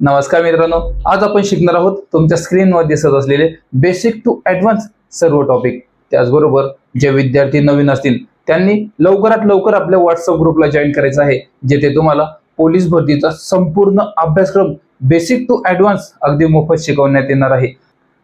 नमस्कार मित्रांनो आज आपण शिकणार आहोत तुमच्या स्क्रीनवर दिसत असलेले बेसिक टू ऍडव्हान्स सर्व टॉपिक त्याचबरोबर जे विद्यार्थी नवीन असतील त्यांनी लवकरात लवकर आपल्या व्हॉट्सअप ग्रुपला जॉईन करायचं आहे जेथे तुम्हाला पोलीस भरतीचा संपूर्ण अभ्यासक्रम बेसिक टू ऍडव्हान्स अगदी मोफत शिकवण्यात येणार आहे.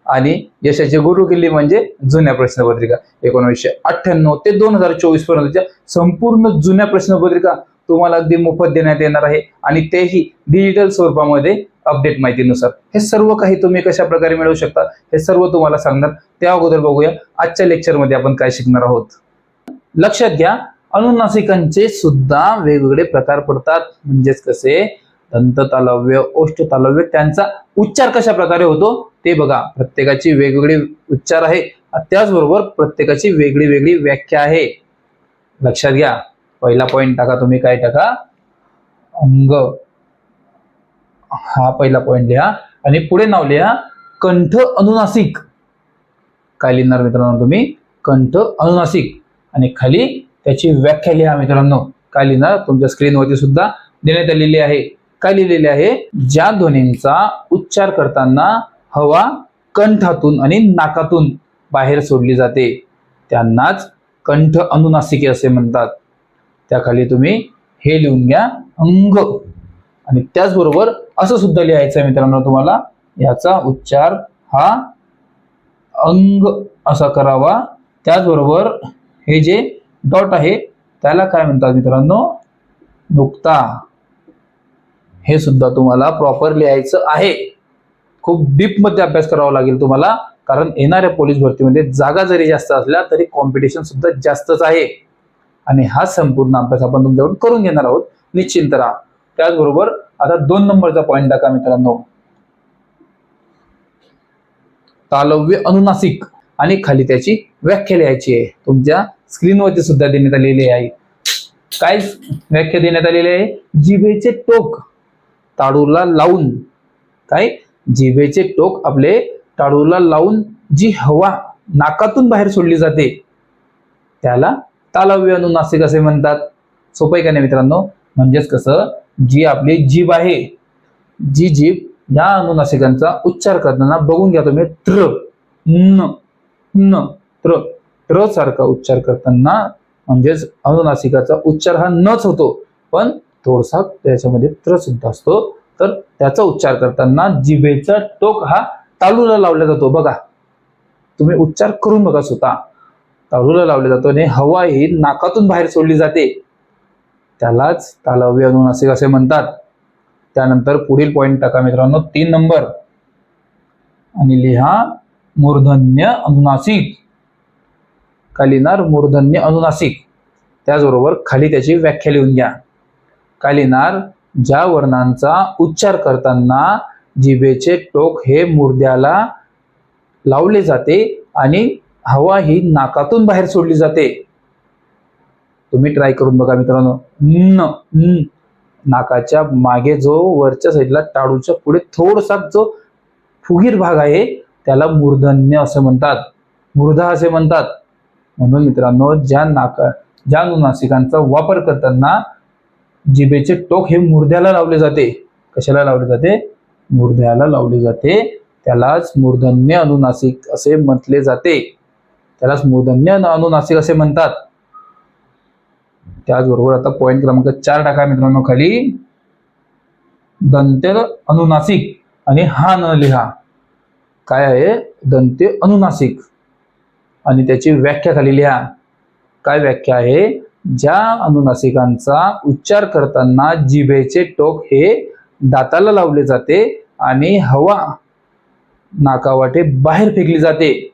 आणि यशाचे गुरु किल्ली म्हणजे जुन्या प्रश्नपत्रिका. एकोणीसशे अठ्ठ्याण्णव ते दोन हजार चोवीस पर्यंतच्या संपूर्ण जुन्या प्रश्नपत्रिका तुम्हाला अगदी मोफत देण्यात येणार आहे. आणि तेही डिजिटल स्वरूपामध्ये अपडेट माहितीनुसार. हे सर्व काही तुम्ही कशा प्रकारे मिळवू शकता हे सर्व तुम्हाला सांगणार. त्या अगोदर बघूया. आजच्या लेक्चरमध्ये आपण काय शिकणार आहोत? लक्षात घ्या अनुनासिकांचे सुद्धा वेगवेगळे प्रकार पडतात. म्हणजेच कसे? दंत तालव्य ओष्ठ तालव्य त्यांचा उच्चार कशा प्रकारे होतो? ते बघा. प्रत्येकाची वेगवेगळी उच्चार आहे. त्याचबरोबर प्रत्येकाची वेगळी वेगळी व्याख्या आहे. लक्षात घ्या. पहिला पॉइंट टाका तुम्ही काय टाका? अंग. हा पहिला पॉइंट लिहा. आणि पुढे नाव लिहा कंठ अनुनासिक. काय लिहिणार मित्रांनो तुम्ही? कंठ अनुनासिक. आणि खाली त्याची व्याख्या लिहा मित्रांनो. काय लिहिणार? तुमच्या स्क्रीनवरती सुद्धा देण्यात आलेली आहे. काय लिहिलेले आहे? ज्या ध्वनींचा उच्चार करताना हवा कंठातून आणि नाकातून बाहेर सोडली जाते त्यांनाच कंठ अनुनासिके असे म्हणतात. त्याखाली तुम्ही हे लिहून घ्या अंग. आणि त्याचबरोबर असं सुद्धा लिहायचं आहे मित्रांनो तुम्हाला. याचा उच्चार हा अंग असा करावा. त्याचबरोबर हे जे डॉट आहे त्याला काय म्हणतात मित्रांनो? नुकता. हे सुद्धा तुम्हाला प्रॉपर लिहायचं आहे. खूप डीपमध्ये अभ्यास करावा लागेल तुम्हाला. कारण येणाऱ्या पोलीस भरतीमध्ये जागा जरी जास्त असल्या तरी कॉम्पिटिशन सुद्धा जास्तच आहे. आणि हा संपूर्ण अभ्यास आपण तुमच्याकडून करून घेणार आहोत. निश्चिंत राहा. त्याचबरोबर आता दोन नंबरचा पॉईंट टाका मित्रांनो. तालव्य अनुनासिक आणि खाली त्याची व्याख्या लिहायची आहे. तुमच्या स्क्रीनवरती सुद्धा देण्यात आलेली आहे. काय व्याख्या देण्यात आलेली आहे? जिभेचे टोक ताडूला लावून. काय? जिभेचे टोक आपले टाळूला लावून जी हवा नाकातून बाहेर सोडली जाते त्याला तालव्य अनुनासिक असे म्हणतात. सोपं आहे का नाही मित्रांनो? म्हणजेच कसं? जी आपली जीभ आहे जी जीभ या अनुनासिकांचा उच्चार करताना बघून घ्या तुम्ही. त्र न न त्र त्र सारखा उच्चार करताना म्हणजेच अनुनासिकाचा उच्चार हा नच होतो. पण थोडसा त्याच्यामध्ये त्र सुद्धा असतो. तर त्याचा उच्चार करताना जिभेचा टोक हा तालूला लावला जातो. बघा. तुम्ही उच्चार करून बघा स्वतः. तालूला लावला जातो आणि हवा ही नाकातून बाहेर सोडली जाते. त्यालाच तालव्य अनुनासिक असे म्हणतात. त्यानंतर पुढील पॉइंट टाका मित्रांनो तीन नंबर आणि लिहा मूर्धन्य अनुनासिक कालिनार मूर्धन्य अनुनासिक त्याचबरोबर खाली त्याची व्याख्या लिहून घ्या. कालिनार ज्या वर्णांचा उच्चार करताना जिभेचे टोक हे मुर्द्याला लावले जाते आणि हवा ही नाकातून बाहेर सोडली जाते. तुम्ही ट्राय करून बघा मित्रांनो. न नाकाच्या मागे जो वरच्या साईडला टाळूच्या पुढे थोडसा जो फुगीर भाग आहे त्याला मूर्धन्य असं म्हणतात. मूर्धा असे म्हणतात. म्हणून मित्रांनो ज्या नाका ज्या अनुनासिकांचा वापर करताना जिभेचे टोक हे मुर्द्याला लावले जाते. कशाला लावले जाते? मुर्द्याला लावले जाते. त्यालाच मूर्धन्य अनुनासिक असे म्हटले जाते. त्यालाच मूर्धन्य अनुनासिक असे म्हणतात. त्याचबरोबर आता पॉईंट क्रमांक चार टाका मित्रांनो खाली. दंत्य अनुनासिक आणि हा न लिहा. काय आहे? दंत्य अनुनासिक आणि त्याची व्याख्या खाली लिहा. काय व्याख्या आहे? ज्या अनुनासिकांचा उच्चार करताना जिभेचे टोक हे दाताला लावले जाते आणि हवा नाकावाटे बाहेर फेकली जाते.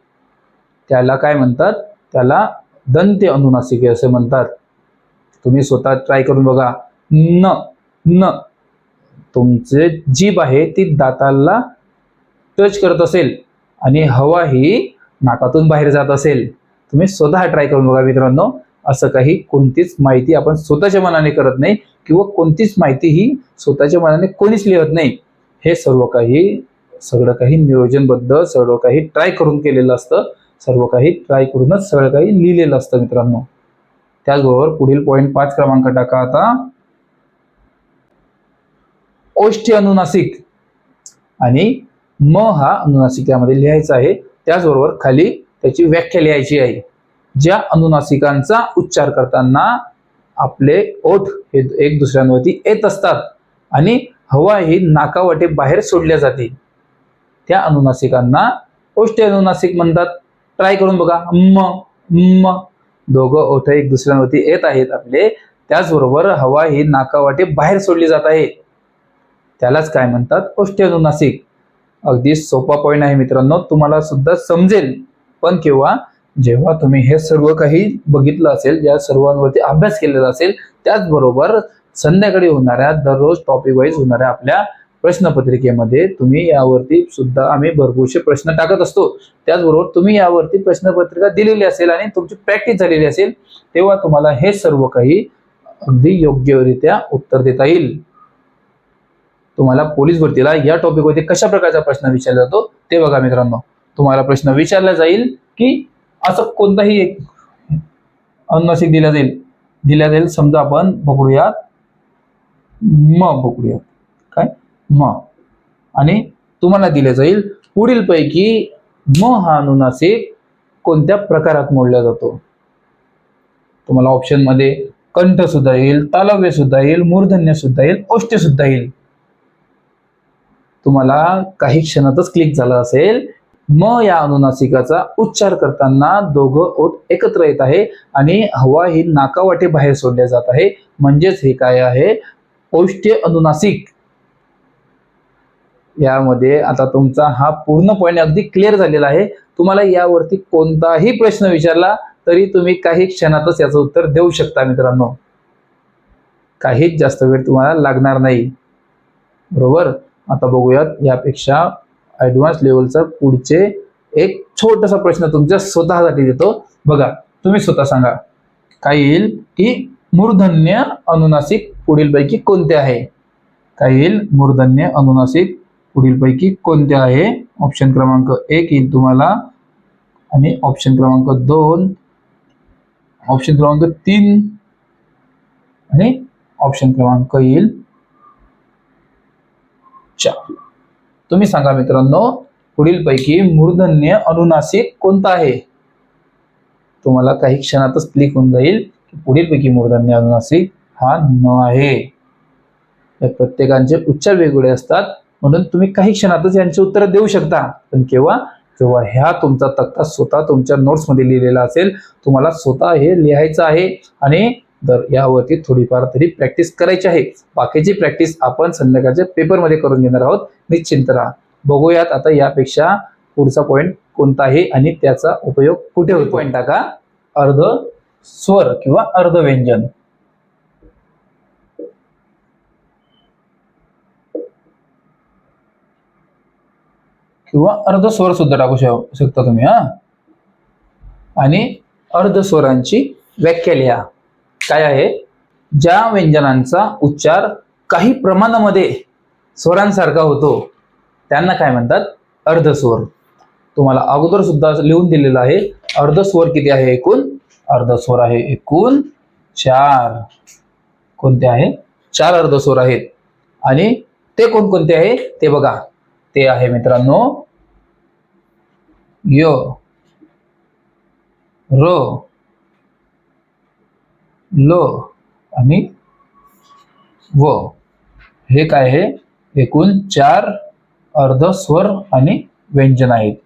त्याला काय म्हणतात? त्याला दंत्य अनुनासिके असे म्हणतात. तुम्ही स्वतः ट्राय करून बघा. न न. तुमचे जीभ आहे ती दाताला टच करत असेल आणि हवा ही नाकातून बाहेर जात असेल. तुम्ही स्वतः ट्राय करून बघा मित्रांनो. असं काही कोणतीच माहिती आपण स्वतःच्या मनाने करत नाही किंवा कोणतीच माहिती ही स्वतःच्या मनाने कोणीच लिहत नाही. हे सर्व काही सगळं काही नियोजनबद्ध सर्व काही ट्राय करून केलेलं असतं. सर्व काही ट्राय करूनच सगळं काही लिहिलेलं असतं मित्रांनो. त्याचबरोबर पुढील पॉईंट पाच क्रमांक टाका आता. ओष्ठी अनुनासिक. आणि म हा अनुनासिक यामध्ये लिहायचा आहे. त्याचबरोबर खाली त्याची व्याख्या लिहायची आहे. ज्या अनुनासिकांचा उच्चार करताना आपले ओठ हे एक दुसऱ्यांवरती येत असतात आणि हवा ही नाकावाटे बाहेर सोडल्या जाते. त्या अनुनासिकांना ओष्ठी अनुनासिक म्हणतात. ट्राय करून बघा. म म दोघं ओठ एक दुसऱ्यांवरती येत आहेत आपले. त्याचबरोबर हवा ही नाकावाटे बाहेर सोडली जात आहे. त्यालाच काय म्हणतात? ओष्ठी अगदी सोपा पॉईंट आहे मित्रांनो. तुम्हाला सुद्धा समजेल. पण किंवा जेव्हा तुम्ही हे सर्व काही बघितलं असेल या सर्वांवरती अभ्यास केलेला असेल त्याचबरोबर संध्याकाळी होणाऱ्या दररोज टॉपिक वाईज होणाऱ्या आपल्या प्रश्नपत्रिकेमध्ये तुम्ही यावरती सुद्धा आम्ही भरपूरसे प्रश्न टाकत असतो. त्याचबरोबर तुम्ही यावरती प्रश्नपत्रिका दिलेली असेल आणि तुमची प्रॅक्टिस झालेली असेल तेव्हा तुम्हाला हे सर्व काही अगदी योग्यरित्या उत्तर देता येईल. तुम्हाला पोलीस भरतीला या टॉपिकवरती कशा प्रकारचा प्रश्न विचारला जातो ते बघा मित्रांनो. तुम्हाला प्रश्न विचारला जाईल की असं कोणताही एक अनुनासिक दिला जाईल. दिला जाईल समजा आपण बघूयात. म बघूयात. काय? म. आणि तुम्हाला दिले जाईल पुढील पैकी म हा अनुनासिक कोणत्या प्रकारात मोडला जातो? तुम्हाला ऑप्शनमध्ये कंठ सुद्धा येईल तालव्य सुद्धा येईल मूर्धन्य सुद्धा येईल औष्ठ्य सुद्धा येईल. तुम्हाला काही क्षणातच क्लिक झालं असेल. म या अनुनासिकाचा उच्चार करताना दोघं ओठ एकत्र येत आहे आणि हवा ही नाकावाटे बाहेर सोडल्या जात आहे. म्हणजेच हे काय आहे? औष्ट्य अनुनासिक. यामध्ये आता तुमचा हा पूर्ण पॉईंट अगदी क्लिअर झालेला आहे. तुम्हाला यावरती कोणताही प्रश्न विचारला तरी तुम्ही काही क्षणातच याचं उत्तर देऊ शकता मित्रांनो. काहीच जास्त वेळ तुम्हाला लागणार नाही. बरोबर? आता बघूयात यापेक्षा ॲडव्हान्स लेवलचा पुढचे एक छोटासा प्रश्न तुमच्या स्वतःसाठी देतो. बघा तुम्ही स्वतः सांगा. काय येईल की मूर्धन्य अनुनासिक पुढीलपैकी कोणते आहे? काय येईल? मूर्धन्य अनुनासिक पुढीलपैकी कोणते आहे? ऑप्शन क्रमांक एक येईल तुम्हाला. आणि ऑप्शन क्रमांक दोन ऑप्शन क्रमांक तीन आणि ऑप्शन क्रमांक येईल चार. तुम्ही सांगा मित्रांनो पुढीलपैकी मूर्धन्य अनुनासिक कोणता आहे? तुम्हाला काही क्षणातच क्लिक होऊन जाईल पुढीलपैकी मूर्धन्य अनुनासिक हा न आहे. प्रत्येकांचे उच्चार वेगवेगळे असतात. म्हणून तुम्ही काही क्षणातच यांची उत्तर देऊ शकता. पण केव्हा? जेव्हा ह्या तुमचा तक्ता स्वतः तुमच्या नोट्समध्ये लिहिलेला असेल तुम्हाला स्वतः हे लिहायचं आहे. आणि तर यावरती थोडीफार तरी प्रॅक्टिस करायची आहे. बाकीची प्रॅक्टिस आपण संध्याकाळच्या पेपरमध्ये करून घेणार आहोत. निश्चिंत राहा. बघूयात आता यापेक्षा पुढचा पॉईंट कोणता आहे आणि त्याचा उपयोग कुठे होतो? पॉईंट टाका. अर्ध स्वर किंवा अर्ध व्यंजन. किंवा अर्ध स्वर सुद्धा टाकू शकता तुम्ही हा. आणि अर्ध स्वरांची व्याख्या लिहा. काय आहे? ज्या व्यंजनांचा उच्चार काही प्रमाणामध्ये स्वरांसारखा होतो त्यांना काय म्हणतात? अर्धस्वर तुम्हाला अगोदर सुद्धा लिहून दिलेलं आहे अर्धस्वर किती आहे एकूण? अर्धस्वर आहे एकूण चार. कोणते आहे? चार अर्धस्वर आहेत. आणि ते कोणकोणते आहे? ते बघा. ते आहे मित्रांनो. यो. रो. लो. आणि व. हे काय आहे? एकूण चार अर्धस्वर आणि व्यंजन आहेत.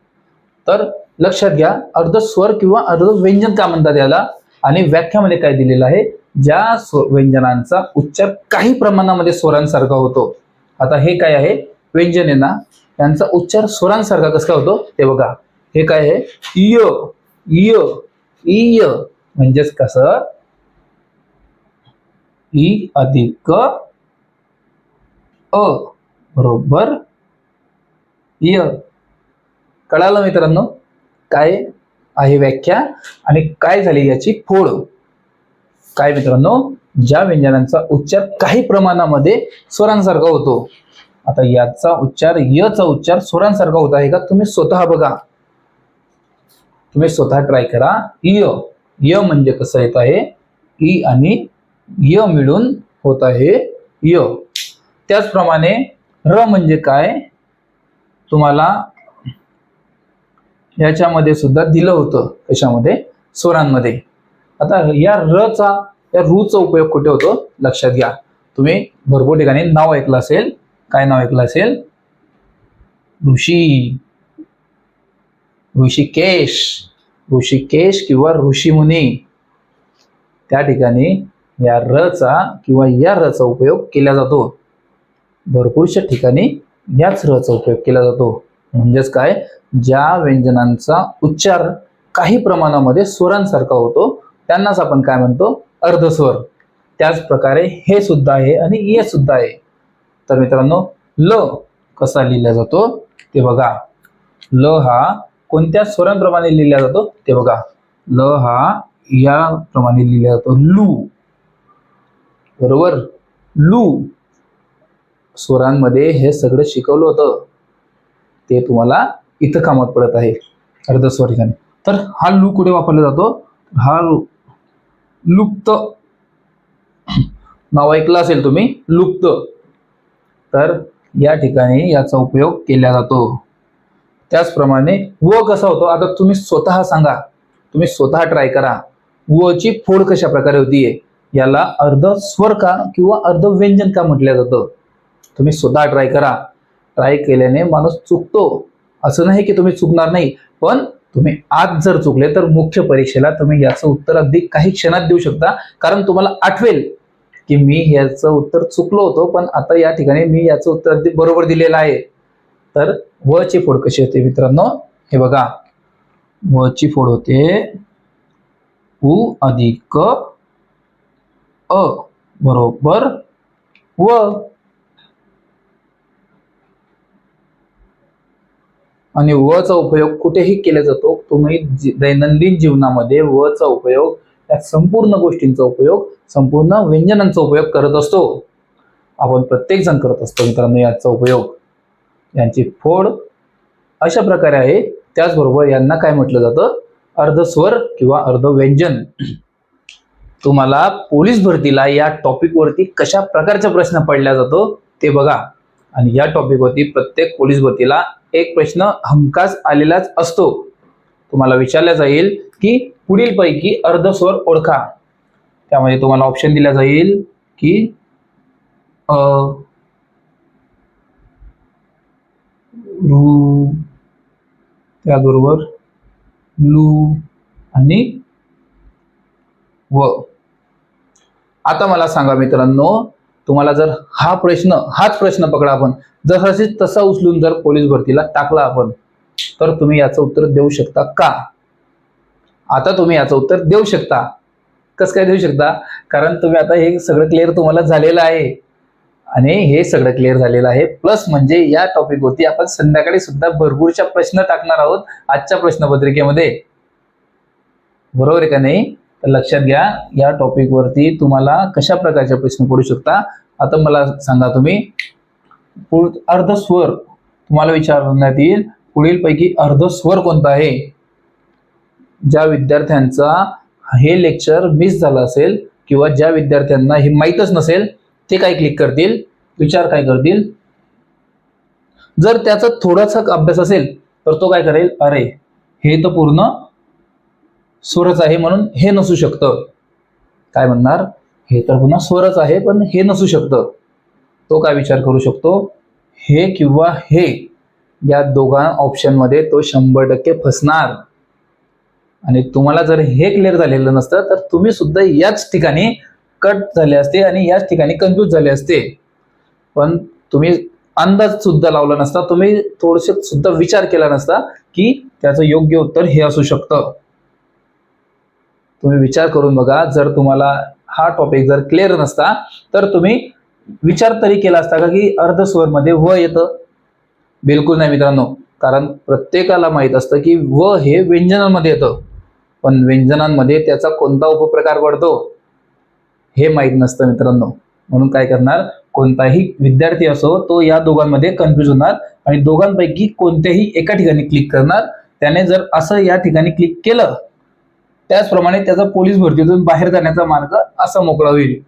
तर लक्षात घ्या अर्धस्वर किंवा अर्ध व्यंजन का म्हणतात याला? आणि व्याख्यामध्ये काय दिलेलं आहे? ज्या व्यंजनांचा उच्चार काही प्रमाणामध्ये स्वरांसारखा होतो. आता हे काय आहे? व्यंजन आहे ना? त्यांचा उच्चार स्वरांसारखा कसा होतो? ते बघा. हे काय आहे? इय य इय म्हणजेच कसं? इ अधिक अ. बरोबर? य. कळालं मित्रांनो? काय आहे व्याख्या? आणि काय झाली याची फोड? काय मित्रांनो? ज्या व्यंजनांचा उच्चार काही प्रमाणामध्ये स्वरांसारखा होतो. आता याचा उच्चार यचा उच्चार स्वरांसारखा होत आहे का? तुम्ही स्वतः बघा. तुम्ही स्वतः ट्राय करा. य य म्हणजे कसं येत आहे? ई आणि य मिळून होत आहे य. त्याचप्रमाणे र म्हणजे काय? तुम्हाला याच्यामध्ये सुद्धा दिलं होतं. कशामध्ये? स्वरांमध्ये आता या रचा या रूचा उपयोग कुठे होतो? लक्षात घ्या. तुम्ही भरपूर ठिकाणी नाव ऐकलं असेल. काय नाव ऐकलं असेल? ऋषी. ऋषिकेश. ऋषिकेश किंवा ऋषीमुनी. त्या ठिकाणी या रचा किंवा या रचा उपयोग केला जातो. भरपूरशा ठिकाणी याच रचा उपयोग केला जातो. म्हणजेच काय? ज्या व्यंजनांचा उच्चार काही प्रमाणामध्ये स्वरांसारखा होतो त्यांनाच आपण काय म्हणतो? अर्धस्वर. त्याच प्रकारे हे सुद्धा आहे आणि ये सुद्धा आहे. तर मित्रांनो ल कसा लिहिला जातो ते बघा. ल हा कोणत्या स्वरांप्रमाणे लिहिला जातो ते बघा. ल हा या प्रमाणे लिहिला जातो. लू. बरोबर? लू स्वरांमध्ये हे सगळं शिकवलं होतं. ते तुम्हाला इथं कामात पडत आहे. अर्धस्वर ठिकाणी. तर हा लू कुठे वापरला जातो? हा लू- लुप्त. नाव ऐकलं असेल तुम्ही? लुप्त. तर या ठिकाणी याचा उपयोग केला जातो. त्याचप्रमाणे व कसा होतो? आता तुम्ही स्वतः सांगा. तुम्ही स्वतः ट्राय करा. व ची फोड कशा प्रकारे होतीये याला अर्ध स्वर का किंवा अर्ध व्यंजन का म्हटलं जातं? तुम्ही स्वतः ट्राय करा. ट्राय केल्याने माणूस चुकतो. असं नाही की तुम्ही चुकणार नाही पण तुम्ही आज जर चुकले तर मुख्य परीक्षेला तुम्ही याचं उत्तर अगदी काही क्षणात देऊ शकता कारण तुम्हाला आठवेल. की मी याचं उत्तर चुकलो होतो पण आता या ठिकाणी मी याचं उत्तर बरोबर दिलेलं आहे. तर व ची फोड कशी होते मित्रांनो? हे बघा. व ची फोड होते उ अधिक अ. बरोबर? व. आणि व चा उपयोग कुठेही केला जातो. तुम्ही दैनंदिन जीवनामध्ये व चा उपयोग या संपूर्ण गोष्टींचा उपयोग संपूर्ण व्यंजनांचा उपयोग करत असतो. आपण प्रत्येक जण करत असतो मित्रांनो याचा उपयोग. यांची फोड अशा प्रकारे आहे. त्याचबरोबर यांना काय म्हटलं जातं? अर्धस्वर किंवा अर्ध व्यंजन तुम्हाला पोलीस भरतीला या टॉपिकवरती कशा प्रकारचा प्रश्न पडला जातो ते बघा. आणि या टॉपिकवरती प्रत्येक पोलीस भरतीला एक प्रश्न हमखास आलेलाच असतो. तुम्हाला विचारला जाईल की पुढील पैकी अर्धस्वर ओळखा. त्यामध्ये तुम्हाला ऑप्शन दिला जाईल की अ रू त्याबरोबर लू आणि व. आता मला सांगा मित्रांनो तुम्हाला जर हा प्रश्न हाच प्रश्न पकडा आपण. जसाची तसा उचलून जर पोलीस भरतीला टाकला आपण तर तुम्ही याचं उत्तर देऊ शकता का? आता तुम्ही याचं उत्तर देऊ शकता. कसं काय देऊ शकता? कारण तुम्ही आता हे सगळं क्लिअर तुम्हाला झालेलं आहे. आणि हे सगळं क्लिअर झालेलं आहे. प्लस म्हणजे या टॉपिकवरती आपण संध्याकाळी सुद्धा भरपूरच्या प्रश्न टाकणार आहोत आजच्या प्रश्नपत्रिकेमध्ये. बरोबर आहे का नाही? तर लक्षात घ्या या टॉपिकवरती तुम्हाला कशा प्रकारचे प्रश्न पडू शकता? आता मला सांगा तुम्ही. अर्ध अर्धस्वर तुम्हाला विचारण्यात येईल. पुढील पैकी अर्धस्वर कोणता आहे? ज्या विद्यार्थ्यांचा हे लेक्चर मिस झालं असेल किंवा ज्या विद्यार्थ्यांना हे माहीतच नसेल ते काय क्लिक करतील? विचार काय करतील? जर त्याचा थोडासा अभ्यास असेल तर तो काय करेल? अरे हे तर पूर्ण स्वरच आहे म्हणून हे नसू शकतं. काय म्हणणार? हे तर पुन्हा स्वरच आहे पण हे नसू शकतं. तो काय विचार करू शकतो? हे किंवा हे. या दोघा ऑप्शनमध्ये तो शंभर टक्के फसणार. आणि तुम्हाला जर हे क्लिअर झालेलं नसतं तर तुम्ही सुद्धा याच ठिकाणी कट झाले असते आणि याच ठिकाणी कन्फ्यूज झाले असते. पण तुम्ही अंदाज सुद्धा लावला नसता तुम्ही थोडसे सुद्धा विचार केला नसता की त्याचं योग्य उत्तर हे असू शकतं. तुम्ही विचार करून बघा जर तुम्हाला हा टॉपिक जर क्लिअर नसता तर तुम्ही विचार तरी केला असता का की अर्धस्वरमध्ये व येतं? बिलकुल नाही मित्रांनो. कारण प्रत्येकाला माहीत असतं की व हे व्यंजनांमध्ये येतं. पण व्यंजनांमध्ये त्याचा कोणता उपप्रकार पडतो? हे माहीत नसतं मित्रांनो. म्हणून काय करणार? कोणताही विद्यार्थी असो तो या दोघांमध्ये कन्फ्युज होणार आणि दोघांपैकी कोणत्याही एका ठिकाणी क्लिक करणार. त्याने जर असं या ठिकाणी क्लिक केलं त्याचप्रमाणे त्याचा पोलीस भरतीतून बाहेर जाण्याचा मार्ग असा मोकळा होईल.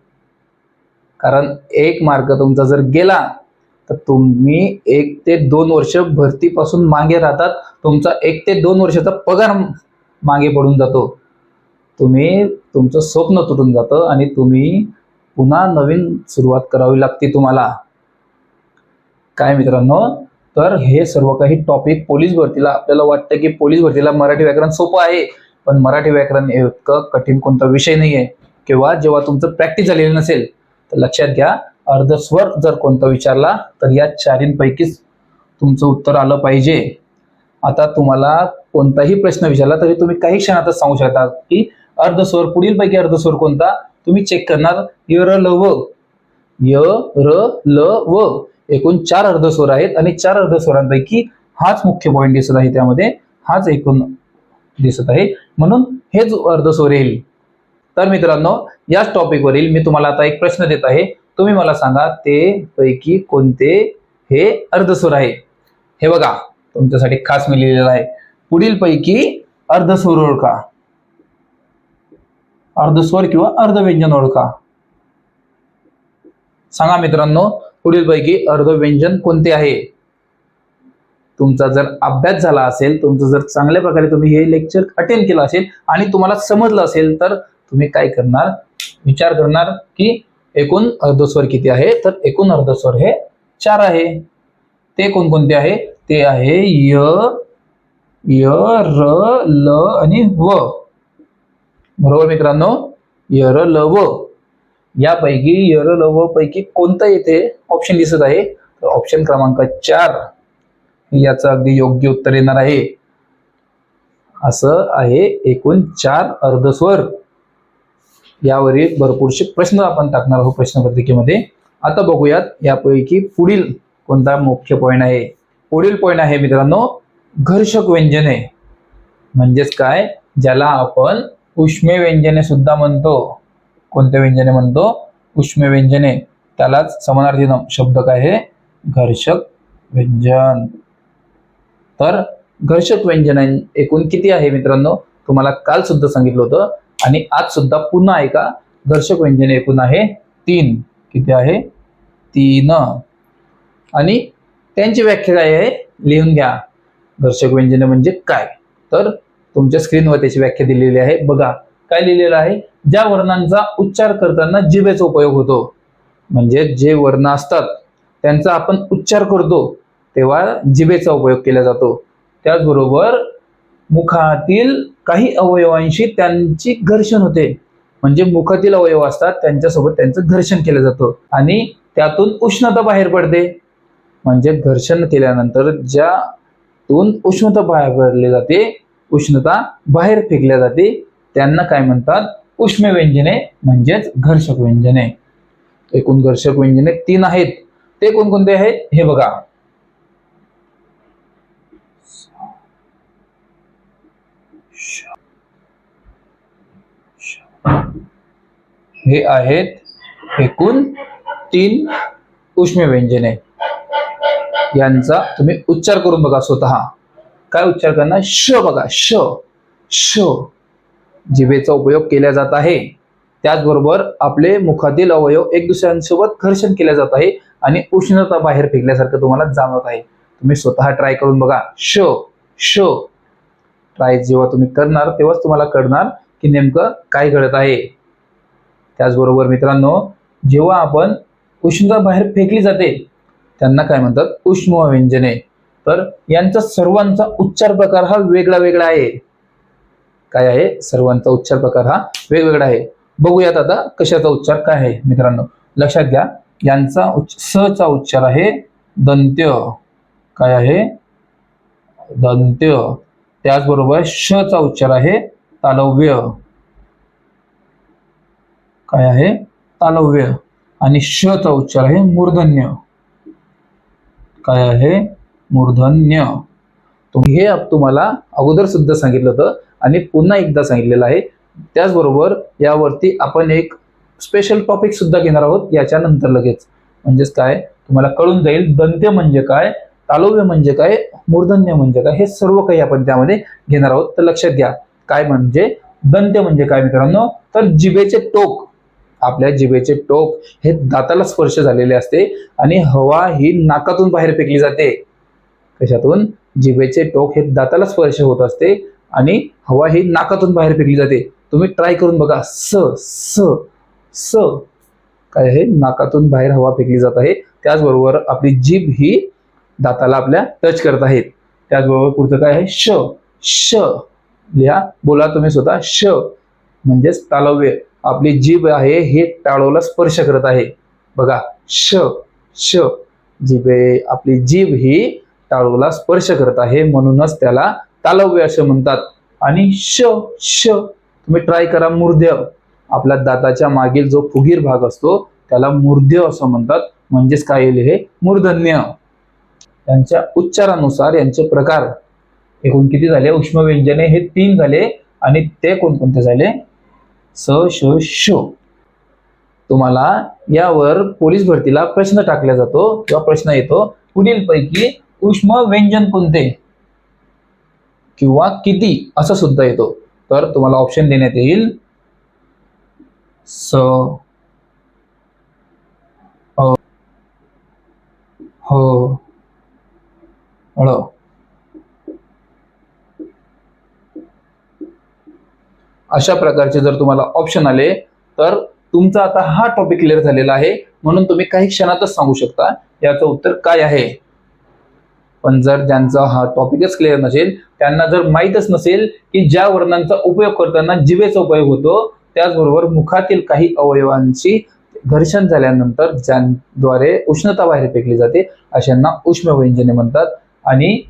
कारण एक मार्क तुमचा जर गेला तर तुम्ही एक ते दोन वर्ष भरतीपासून मागे राहतात. तुमचा एक ते दोन वर्षाचा पगार मागे पडून जातो. तुम्ही तुमचं स्वप्न तुटून जातं आणि तुम्ही पुन्हा नवीन सुरुवात करावी लागते तुम्हाला. काय मित्रांनो? तर हे सर्व काही टॉपिक पोलीस भरतीला आपल्याला वाटतं की पोलीस भरतीला मराठी व्याकरण सोपं आहे. पण मराठी व्याकरण इतकं कठीण कोणता विषय नाही आहे किंवा जेव्हा तुमचं प्रॅक्टिस झालेलं नसेल तर लक्षात घ्या. अर्धस्वर जर कोणता विचारला तर या चारींपैकीच तुमचं उत्तर आलं पाहिजे. आता तुम्हाला कोणताही प्रश्न विचारला तरी तुम्ही काही क्षणातच सांगू शकता की अर्धस्वर पुढील पैकी अर्धस्वर कोणता? तुम्ही चेक करणार. य र ल व. य र ल व. एकूण चार अर्धस्वर आहेत आणि चार अर्धस्वरांपैकी हाच मुख्य पॉईंट दिसत आहे त्यामध्ये. हाच एकूण दिसत आहे. म्हणून हेच अर्धस्वर येईल. तर मित्रांनो याच टॉपिकवरील मी तुम्हाला आता एक प्रश्न देत आहे. तुम्ही मला सांगा ते पैकी कोणते हे अर्धस्वर आहे? हे बघा तुमच्यासाठी खास मी लिहिलेलं आहे. पुढील पैकी अर्धस्वर ओळखा. अर्धस्वर किंवा अर्धव्यंजन ओळखा. सांगा मित्रांनो पुढील पैकी अर्धव्यंजन कोणते आहे? तुमचा जर अभ्यास झाला असेल तुमचं जर चांगल्या प्रकारे तुम्ही हे लेक्चर अटेंड केलं असेल आणि तुम्हाला समजलं असेल तर तुम्ही काय करणार? विचार करणार की एकूण अर्धस्वर किती आहे? तर एकूण अर्धस्वर हे चार आहे. ते कोणकोणते आहे? ते आहे य य र ल आणि व. बरोबर मित्रांनो? य र ल व. यापैकी य र ल व पैकी कोणतं येथे ऑप्शन दिसत आहे? तर ऑप्शन क्रमांक चार. याचं अगदी योग्य उत्तर येणार आहे. असं आहे एकूण चार अर्धस्वर. यावरील भरपूरसे प्रश्न आपण टाकणार आहोत प्रश्नपत्रिकेमध्ये. आता बघूयात यापैकी पुढील कोणता मुख्य पॉईंट आहे? पुढील पॉईंट आहे मित्रांनो घर्षक व्यंजने. म्हणजेच काय? ज्याला आपण उष्मे व्यंजने सुद्धा म्हणतो. कोणत्या व्यंजने म्हणतो? उष्मे व्यंजने. त्यालाच समानार्थी शब्द काय आहे? घर्षक व्यंजन. तर घर्षक व्यंजन एकूण किती आहे मित्रांनो? तुम्हाला काल सुद्धा सांगितलं होतं आणि आज सुद्धा पुन्हा ऐका दर्शक व्यंजन एकूण आहे तीन. किती आहे? तीन. आणि त्यांची व्याख्या काय आहे? लिहून घ्या. दर्शक व्यंजन म्हणजे काय? तर तुमच्या स्क्रीनवर त्याची व्याख्या दिलेली आहे. बघा काय लिहिलेलं आहे? ज्या वर्णांचा उच्चार करताना जिभेचा उपयोग होतो. म्हणजे जे वर्ण असतात त्यांचा आपण उच्चार करतो तेव्हा जिभेचा उपयोग केला जातो. त्याचबरोबर मुखातील काही अवयवांशी त्यांची घर्षण होते. म्हणजे मुखातील अवयव असतात त्यांच्यासोबत त्यांचं घर्षण केलं जातं. आणि त्यातून उष्णता बाहेर पडते. म्हणजे घर्षण केल्यानंतर ज्यातून उष्णता बाहेर पडली जाते उष्णता बाहेर फेकल्या जाते त्यांना काय म्हणतात? उष्ण व्यंजने म्हणजेच घर्षक व्यंजने. एकूण घर्षक व्यंजने तीन आहेत. ते कोणकोणते आहेत? हे बघा. हे आहेत एकूण तीन उष्मे व्यंजने यांचा तुम्ही उच्चार करून बघा स्वतः. काय उच्चार करणार? श बघा श श. जिभेचा उपयोग केला जात आहे. त्याचबरोबर आपले मुखातील अवयव एक दुसऱ्यांसोबत घर्षण केले जात आहे आणि उष्णता बाहेर फेकल्यासारखं तुम्हाला जाणवत आहे. तुम्ही स्वतः ट्राय करून बघा. श श. ट्राय जेव्हा तुम्ही करणार तेव्हाच तुम्हाला कळणार की नेमकं काय घडत आहे? त्याचबरोबर मित्रांनो जेव्हा आपण उष्णता बाहेर फेकली जाते त्यांना काय म्हणतात? उष्म व्यंजने तर यांचा सर्वांचा उच्चार प्रकार हा वेगळा वेगळा आहे. काय आहे? सर्वांचा उच्चार प्रकार हा वेगवेगळा आहे. बघूयात आता कशाचा उच्चार काय आहे मित्रांनो. लक्षात घ्या यांचा उच्च सचा चा उच्चार आहे दंत्य. काय आहे? दंत्य. त्याचबरोबर श चा उच्चार आहे तालव्य. काय आहे? तालव्य. आणि श चा उच्चार आहे मूर्धन्य. काय आहे? मूर्धन्य. तुम्ही हे तुम्हाला अगोदर सुद्धा सांगितलं होतं आणि पुन्हा एकदा सांगितलेलं आहे. त्याचबरोबर यावरती आपण एक स्पेशल टॉपिक सुद्धा घेणार आहोत. याच्यानंतर लगेच. म्हणजेच काय? तुम्हाला कळून जाईल दंत्य म्हणजे काय? तालव्य म्हणजे काय? मूर्धन्य म्हणजे काय? हे सर्व काही आपण त्यामध्ये घेणार आहोत. तर लक्षात घ्या. काय म्हणजे? दंत्य म्हणजे काय मित्रांनो? तर जिभेचे टोक. आपल्या जिभेचे टोक हे दाताला स्पर्श झालेले असते आणि हवा ही नाकातून बाहेर फेकली जाते. कशातून? जिभेचे टोक हे दाताला स्पर्श होत असते आणि हवा ही नाकातून बाहेर फेकली जाते. तुम्ही ट्राय करून बघा. स स स. काय आहे? नाकातून बाहेर हवा फेकली जात आहे. त्याचबरोबर आपली जीभ ही दाताला आपल्या टच करत आहेत त्याचबरोबर पुढचं काय आहे? श श. लिहा. बोला तुम्ही स्वतः. श म्हणजेच तालव्य. आपली जीभ आहे हे टाळोला स्पर्श करत आहे. बघा. श श. जिभे आपली जीभ ही टाळूला स्पर्श करत आहे म्हणूनच त्याला तालव्य असं म्हणतात. आणि श श. तुम्ही ट्राय करा मूर्ध्य. आपल्या दाताच्या मागील जो फुगीर भाग असतो त्याला मूर्ध्य असं म्हणतात. म्हणजेच काय येईल हे? मूर्धन्य. यांच्या उच्चारानुसार यांचे प्रकार. एकूण किती झाले? उष्म व्यंजने हे तीन झाले आणि ते कोणकोणते झाले? स श शो. तुम्हाला यावर पोलीस भरतीला प्रश्न टाकला जातो किंवा प्रश्न येतो. पुढील पैकी उष्म व्यंजन कोणते? किंवा किती? असं सुद्धा येतो. तर तुम्हाला ऑप्शन देण्यात येईल. स हो ह ळ अशा प्रकारचे जर तुम्हाला ऑप्शन आले तर तुमचा आता हा टॉपिक क्लिअर झालेला आहे. म्हणून तुम्ही काही क्षणातच सांगू शकता. याचं उत्तर काय आहे? पण जर ज्यांचा हा टॉपिकच क्लिअर नसेल त्यांना जर माहीतच नसेल की ज्या वर्णांचा उपयोग करताना जिवेचा उपयोग होतो त्याचबरोबर मुखातील काही अवयवांची घर्षण झाल्यानंतर ज्यांद्वारे उष्णता बाहेर फेकली जाते अशांना उष्म व्यंजने म्हणतात. आणि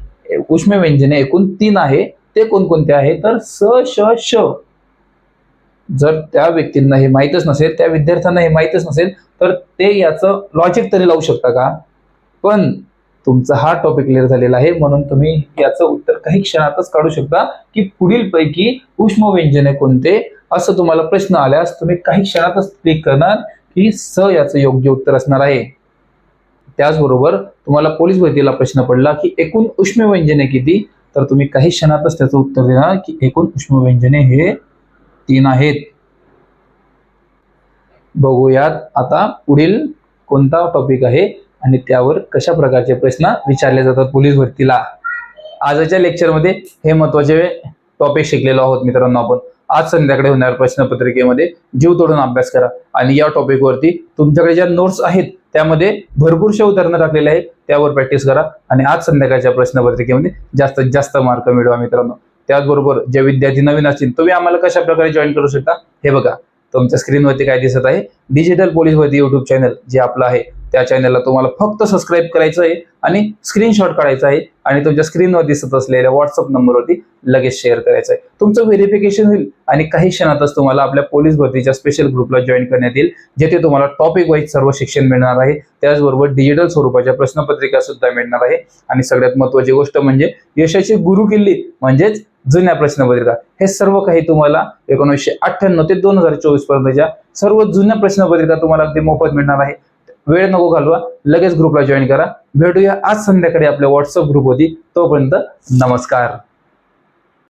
उष्म व्यंजने एकूण तीन आहे. ते कोणकोणते आहे? तर स श श. जर त्या व्यक्तींना हे माहीतच नसेल त्या विद्यार्थ्यांना हे माहीतच नसेल तर ते याचं लॉजिक तरी लावू शकता का? पण तुमचा हा टॉपिक क्लिअर झालेला आहे म्हणून तुम्ही याचं उत्तर काही क्षणातच काढू शकता की पुढील पैकी उष्म व्यंजने कोणते? असं तुम्हाला प्रश्न आल्यास तुम्ही काही क्षणातच क्लिक करणार की स याचं योग्य उत्तर असणार आहे. त्याचबरोबर तुम्हाला पोलीस भरतीला प्रश्न पडला की एकूण उष्म व्यंजने किती? तर तुम्ही काही क्षणातच त्याचं उत्तर देणार की एकूण उष्म व्यंजने हे तीन आहेत. बघूयात आता पुढील कोणता टॉपिक आहे आणि त्यावर कशा प्रकारचे प्रश्न विचारले जातात पोलीस भरतीला. आजच्या लेक्चरमध्ये हे महत्त्वाचे टॉपिक शिकलेलो आहोत मित्रांनो आपण. आज संध्याकाळी होणाऱ्या प्रश्नपत्रिकेमध्ये जीव तोडून अभ्यास करा आणि या टॉपिकवरती तुमच्याकडे ज्या नोट्स आहेत त्यामध्ये भरपूरशा उदाहरणं टाकलेले आहेत त्यावर प्रॅक्टिस करा आणि आज संध्याकाळच्या प्रश्नपत्रिकेमध्ये जास्तीत जास्त मार्क मिळवा मित्रांनो. त्याचबरोबर जे विद्यार्थी नवीन असतील तुम्ही आम्हाला कशा प्रकारे जॉईन करू शकता हे बघा. तुमच्या स्क्रीनवरती काय दिसत आहे. डिजिटल पोलीस भरती युट्यूब चॅनल जे आपलं आहे त्या चॅनलला तुम्हाला फक्त सबस्क्राईब करायचं आहे आणि स्क्रीनशॉट काढायचा आहे आणि तुमच्या स्क्रीनवर दिसत असलेल्या व्हॉट्सअप नंबरवरती लगेच शेअर करायचं आहे. तुमचं व्हेरिफिकेशन होईल आणि काही क्षणातच तुम्हाला आपल्या पोलीस भरतीच्या स्पेशल ग्रुपला जॉईन करण्यात येईल जेथे तुम्हाला टॉपिक वाईज सर्व शिक्षण मिळणार आहे. त्याचबरोबर डिजिटल स्वरूपाच्या प्रश्नपत्रिका सुद्धा मिळणार आहे. आणि सगळ्यात महत्वाची गोष्ट म्हणजे यशाची गुरु किल्ली म्हणजेच जुन्या प्रश्नपत्रिका. हे सर्व काही तुम्हाला एकोणीसशे अठ्ठ्याण्णव ते दोन हजार चोवीस पर्यंतच्या सर्व जुन्या प्रश्नपत्रिका तुम्हाला अगदी मोफत मिळणार आहे. वेळ नको घालवा. लगेच ग्रुपला जॉईन करा. भेटूया आज संध्याकाळी आपल्या व्हॉट्सअप ग्रुप होती तोपर्यंत नमस्कार.